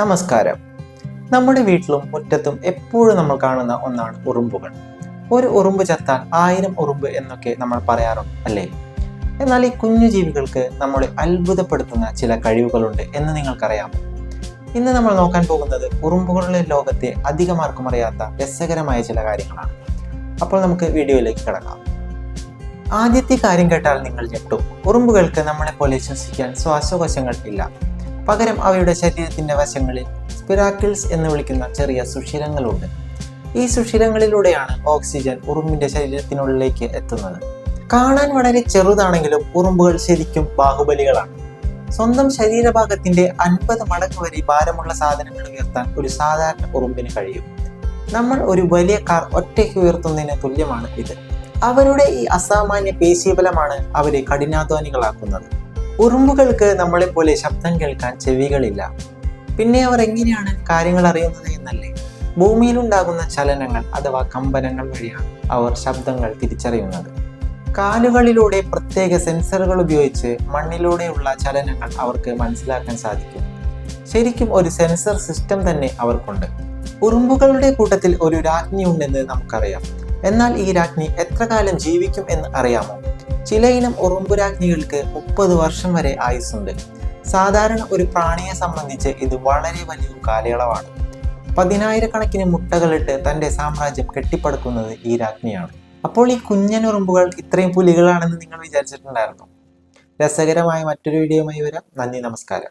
നമസ്കാരം. നമ്മുടെ വീട്ടിലും മുറ്റത്തും എപ്പോഴും നമ്മൾ കാണുന്ന ഒന്നാണ് ഉറുമ്പുകൾ. ഒരു ഉറുമ്പ് ചത്താൽ ആയിരം ഉറുമ്പ് എന്നൊക്കെ നമ്മൾ പറയാറുണ്ട് അല്ലേ? എന്നാൽ ഈ കുഞ്ഞു ജീവികൾക്ക് നമ്മളെ അത്ഭുതപ്പെടുത്തുന്ന ചില കഴിവുകളുണ്ട് എന്ന് നിങ്ങൾക്കറിയാം ഇന്ന് നമ്മൾ നോക്കാൻ പോകുന്നത് ഉറുമ്പുകളുടെ ലോകത്തെ അധികമാർക്കും അറിയാത്ത രസകരമായ ചില കാര്യങ്ങളാണ്. അപ്പോൾ നമുക്ക് വീഡിയോയിലേക്ക് കിടക്കാം. ആദ്യത്തെ കാര്യം കേട്ടാൽ നിങ്ങൾ ഞെട്ടും. ഉറുമ്പുകൾക്ക് നമ്മളെ പോലെ ശ്വസിക്കാൻ ശ്വാസകോശങ്ങൾ ഇല്ല. പകരം അവയുടെ ശരീരത്തിന്റെ വശങ്ങളിൽ സ്പിറാക്കിൾസ് എന്ന് വിളിക്കുന്ന ചെറിയ സുഷിരങ്ങളുണ്ട്. ഈ സുഷിരങ്ങളിലൂടെയാണ് ഓക്സിജൻ ഉറുമ്പിന്റെ ശരീരത്തിനുള്ളിലേക്ക് എത്തുന്നത്. കാണാൻ വളരെ ചെറുതാണെങ്കിലും ഉറുമ്പുകൾ ശരിക്കും ബാഹുബലികളാണ്. സ്വന്തം ശരീരഭാഗത്തിന്റെ അൻപത് മടങ്ങ് വരെ ഭാരമുള്ള സാധനങ്ങൾ ഉയർത്താൻ ഒരു സാധാരണ ഉറുമ്പിന് കഴിയും. നമ്മൾ ഒരു വലിയ കാർ ഒറ്റയ്ക്ക് ഉയർത്തുന്നതിന് തുല്യമാണ് ഇത്. അവരുടെ ഈ അസാമാന്യ പേശീബലമാണ് അവരെ കഠിനാധ്വാനികളാക്കുന്നത്. ഉറുമ്പുകൾക്ക് നമ്മളെപ്പോലെ ശബ്ദം കേൾക്കാൻ ചെവികളില്ല. പിന്നെ അവർ എങ്ങനെയാണ് കാര്യങ്ങൾ അറിയുന്നത് എന്നല്ലേ? ഭൂമിയിലുണ്ടാകുന്ന ചലനങ്ങൾ അഥവാ കമ്പനങ്ങൾ വഴിയാണ് അവർ ശബ്ദങ്ങൾ തിരിച്ചറിയുന്നത്. കാലുകളിലൂടെ പ്രത്യേക സെൻസറുകൾ ഉപയോഗിച്ച് മണ്ണിലൂടെയുള്ള ചലനങ്ങൾ അവർക്ക് മനസ്സിലാക്കാൻ സാധിക്കും. ശരിക്കും ഒരു സെൻസർ സിസ്റ്റം തന്നെ അവർക്കുണ്ട്. ഉറുമ്പുകളുടെ കൂട്ടത്തിൽ ഒരു രാജ്ഞി ഉണ്ടെന്ന് നമുക്കറിയാം. എന്നാൽ ഈ രാജ്ഞി എത്ര കാലം ജീവിക്കും എന്ന് അറിയാമോ? ചിലയിനം ഉറുമ്പുരാജ്ഞികൾക്ക് മുപ്പത് വർഷം വരെ ആയുസ്സുണ്ട്. സാധാരണ ഒരു പ്രാണിയെ സംബന്ധിച്ച് ഇത് വളരെ വലിയ കാലയളവാണ്. പതിനായിരക്കണക്കിന് മുട്ടകളിട്ട് തന്റെ സാമ്രാജ്യം കെട്ടിപ്പടുക്കുന്നത് ഈ രാജ്ഞിയാണ്. അപ്പോൾ ഈ കുഞ്ഞൻ ഉറുമ്പുകൾ ഇത്രയും പുലികളാണെന്ന് നിങ്ങൾ വിചാരിച്ചിട്ടുണ്ടായിരുന്നു? രസകരമായ മറ്റൊരു വീഡിയോയുമായി വരാം. നന്ദി നമസ്കാരം.